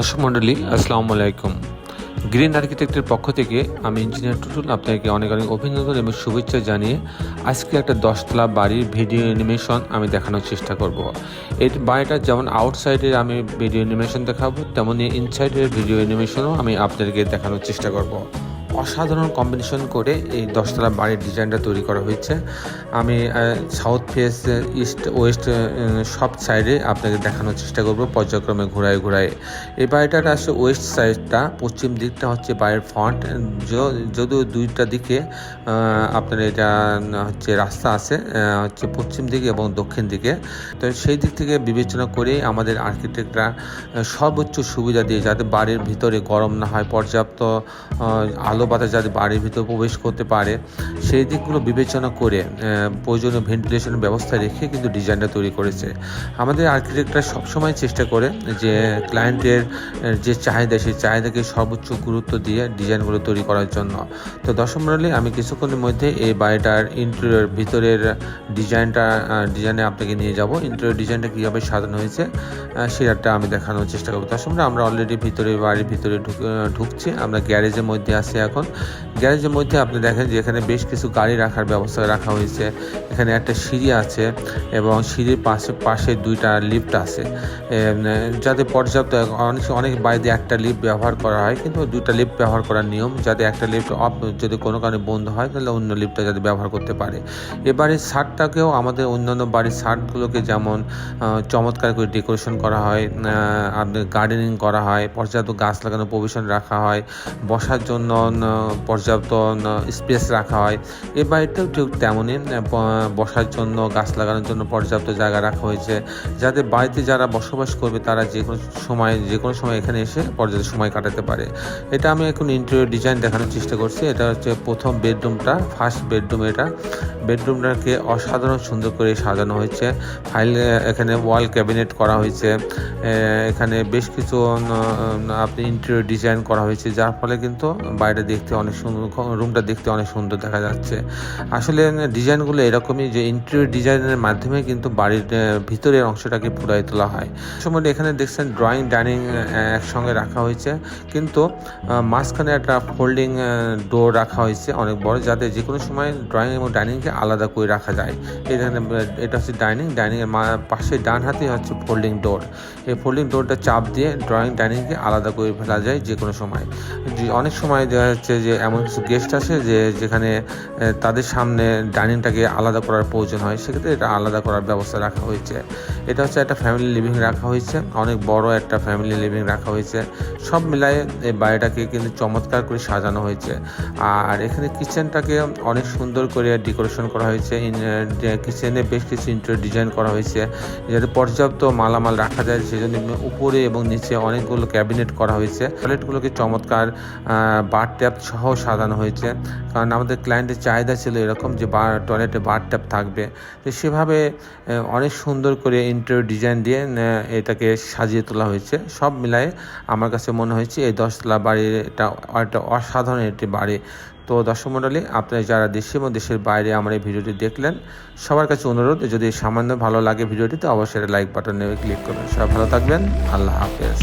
দর্শক মণ্ডলী, আসসালামু আলাইকুম। গ্রিন আর্কিটেক্টের পক্ষ থেকে আমি ইঞ্জিনিয়ার টুটুল আপনাকে অনেক অনেক অভিনন্দন এবং শুভেচ্ছা জানিয়ে আজকে একটা দশতলা বাড়ির ভিডিও অ্যানিমেশন আমি দেখানোর চেষ্টা করব। এর বাড়িটা যেমন আউটসাইডের আমি ভিডিও অ্যানিমেশন দেখাবো তেমনই ইনসাইডের ভিডিও অ্যানিমেশনও আমি আপনাদেরকে দেখানোর চেষ্টা করব। অসাধারণ কম্বিনেশন করে এই দশতলা বাড়ির ডিজাইনটা তৈরি করা হয়েছে। আমি সাউথ ফেস ইস্ট ওয়েস্ট সব সাইডে আপনাকে দেখানোর চেষ্টা করব পর্যায়ক্রমে ঘোরায় ঘোরায়। এই বাড়িটার আসলে ওয়েস্ট সাইডটা পশ্চিম দিকটা হচ্ছে বাড়ির ফ্রন্ট যদিও দুইটা দিকে আপনার এটা হচ্ছে রাস্তা আছে হচ্ছে পশ্চিম দিকে এবং দক্ষিণ দিকে। তো সেই দিক থেকে বিবেচনা করে আমাদের আর্কিটেক্টরা সর্বোচ্চ সুবিধা দিয়ে যাতে বাড়ির ভিতরে গরম না হয়, পর্যাপ্ত আলো বাতাস যাতে বাড়ির ভিতরে প্রবেশ করতে পারে, সেই দিকগুলো বিবেচনা করে প্রয়োজনীয় ভেন্টিলেশনের ব্যবস্থা রেখে কিন্তু ডিজাইনটা তৈরি করেছে। আমাদের আর্কিটেক্টরা সবসময় চেষ্টা করে যে ক্লায়েন্টের যে চাহিদা, সেই চাহিদাকে সর্বোচ্চ গুরুত্ব দিয়ে ডিজাইনগুলো তৈরি করার জন্য। তো দশম মন্ডলে, আমি কিছুক্ষণের মধ্যে এই বাড়িটার ইন্টেরিয়র ভিতরের ডিজাইনটা ডিজাইনে আপনাকে নিয়ে যাব। ইন্টেরিয়র ডিজাইনটা কীভাবে সাজানো হয়েছে সেটা আমি দেখানোর চেষ্টা করব। দশম আমরা অলরেডি ভিতরে, বাড়ির ভিতরে ঢুকছি। আমরা গ্যারেজের মধ্যে আছি এখন। গ্যারেজের মধ্যে আপনি দেখেন যে এখানে বেশ কিছু গাড়ি রাখার ব্যবস্থা রাখা হয়েছে। এখানে একটা সিঁড়ি আছে এবং সিঁড়ির পাশে পাশে দুইটা লিফট আছে। যাতে পর্যাপ্ত অনেক অনেক বাইরে একটা লিফট ব্যবহার করা হয়, কিন্তু দুইটা লিফট ব্যবহার করার নিয়ম, যাতে একটা লিফট অফ, যদি কোনো কারণে বন্ধ হয়, তাহলে অন্য লিফটটা যাতে ব্যবহার করতে পারে। এবারে শার্টটাকেও আমাদের অন্যান্য বাড়ির শার্টগুলোকে যেমন চমৎকার করে ডেকোরেশন করা হয় আপনার গার্ডেনিং করা হয়, পর্যাপ্ত গাছ লাগানো প্রভিশন রাখা হয়, বসার জন্য পর্যাপ্ত স্পেস রাখা হয়। এ বাড়িতেও ঠিক তেমনই বসার জন্য, গাছ লাগানোর জন্য পর্যাপ্ত জায়গা রাখা হয়েছে। যাতে বাড়িতে যারা বসবাস করবে, তারা যে কোনো সময়, যে কোনো সময় এখানে এসে পর্যাপ্ত সময় কাটাতে পারে। এটা আমি এখন ইন্টেরিয়র ডিজাইন দেখানোর চেষ্টা করছি। এটা হচ্ছে প্রথম বেডরুমটা ফার্স্ট বেডরুম এটা। বেডরুমটাকে অসাধারণ সুন্দর করে সাজানো হয়েছে। ফাইল এখানে ওয়াল ক্যাবিনেট করা হয়েছে। এখানে বেশ কিছু আপনি ইন্টেরিয়র ডিজাইন করা হয়েছে, যার ফলে কিন্তু বাইরে দেখতে অনেক সুন্দর রুমটা দেখতে অনেক সুন্দর দেখা যাচ্ছে। আসলে, ডিজাইনগুলো এরকমই যে ইন্টেরিয়র ডিজাইনের মাধ্যমে কিন্তু বাড়ির ভিতরের অংশটাকে ফুরাই তোলা হয়। সময় এখানে দেখছেন ড্রয়িং ডাইনিং একসঙ্গে রাখা হয়েছে। কিন্তু মাঝখানে একটা ফোল্ডিং ডোর রাখা হয়েছে অনেক বড়, যাতে যে কোনো সময় ড্রয়িং এবং ডাইনিংকে আলাদা করে রাখা যায়। এখানে এটা হচ্ছে ডাইনিং ডাইনিংয়ের পাশে ডান হাতে হচ্ছে ফোল্ডিং ডোর এই ফোল্ডিং ডোরটা চাপ দিয়ে ড্রয়িং ডাইনিংকে আলাদা করে ফেলা যায় যে কোনো সময় অনেক সময় যাচ্ছে যে এমন কিছু গেস্ট আসে যে যেখানে তাদের সামনে ডাইনিংটাকে আলাদা করার প্রয়োজন হয়। সেক্ষেত্রে এটা আলাদা করার ব্যবস্থা রাখা হয়েছে। এটা হচ্ছে একটা ফ্যামিলি লিভিং রাখা হয়েছে। অনেক বড় একটা ফ্যামিলি লিভিং রাখা হয়েছে। সব মিলায়ে এই বাড়িটাকে কিন্তু চমৎকার করে সাজানো হয়েছে। আর এখানে কিচেনটাকে অনেক সুন্দর করে ডেকোরেশন করা হয়েছে। কিচেনে বেশ কিছু ইন্টার ডিজাইন করা হয়েছে। যাতে পর্যাপ্ত মালামাল রাখা যায়। সেজন্য উপরে এবং নিচে অনেকগুলো ক্যাবিনেট করা হয়েছে। টয়লেটগুলোকে চমৎকার বার ট্যাপ সহ সাজানো হয়েছে। কারণ আমাদের ক্লায়েন্টের চাহিদা ছিল এরকম যে বার টয়লেটে বার ট্যাপ থাকবে। তো সেভাবে অনেক সুন্দর করে ইন্টারিয়র ডিজাইন দিয়ে এটাকে সাজিয়ে তোলা হয়েছে। সব মিলায়ে আমার কাছে মনে হয়েছে এই দশতলা বাড়ির এটা একটা অসাধারণ একটি বাড়ি। তো দর্শক মণ্ডলী, আপনারা যারা দেশে এবং দেশের বাইরে আমার এই ভিডিওটি দেখলেন, সবার কাছে অনুরোধ, যদি সামান্য ভালো লাগে ভিডিওটিতে, অবশ্যই লাইক বাটনে ক্লিক করবেন। সবাই ভালো থাকবেন। আল্লাহ হাফেজ।